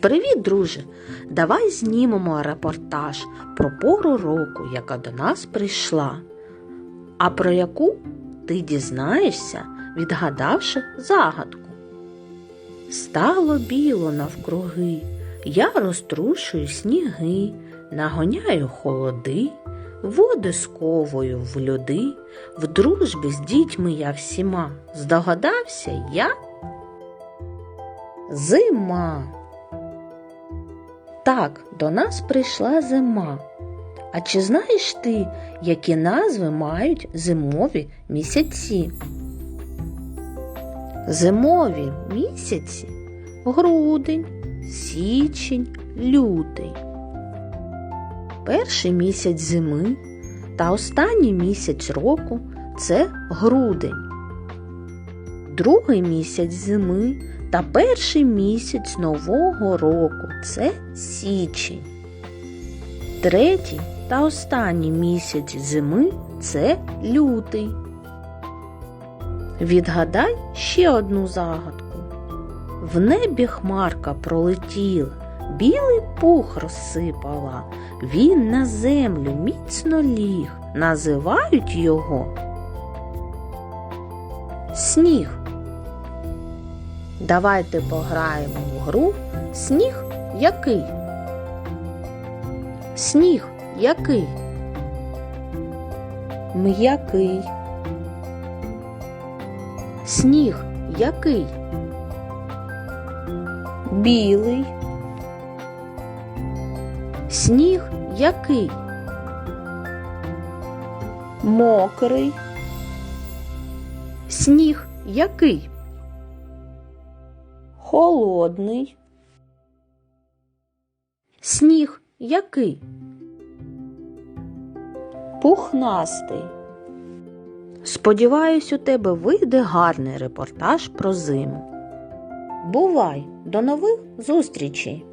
Привіт, друже! Давай знімемо репортаж про пору року, яка до нас прийшла. А про яку ти дізнаєшся, відгадавши загадку. Стало біло навкруги, я розтрушую сніги, нагоняю холоди, води сковую в люди, в дружбі з дітьми я всіма. Здогадався я? Зима. Так, до нас прийшла зима. А чи знаєш ти, які назви мають зимові місяці? Зимові місяці грудень, січень, лютий. Перший місяць зими та останній місяць року це грудень. Другий місяць зими та перший місяць нового року це січень. Третій та останній місяць зими це лютий. Відгадай ще одну загадку. В небі хмарка пролетіла, білий пух розсипала, він на землю міцно ліг, називають його сніг. Давайте пограємо в гру Сніг який? Сніг який? М'який. Сніг який? Білий. Сніг який? Мокрий. Сніг який? Холодний. Сніг який? Пухнастий. Сподіваюсь, у тебе вийде гарний репортаж про зиму. Бувай, до нових зустрічей!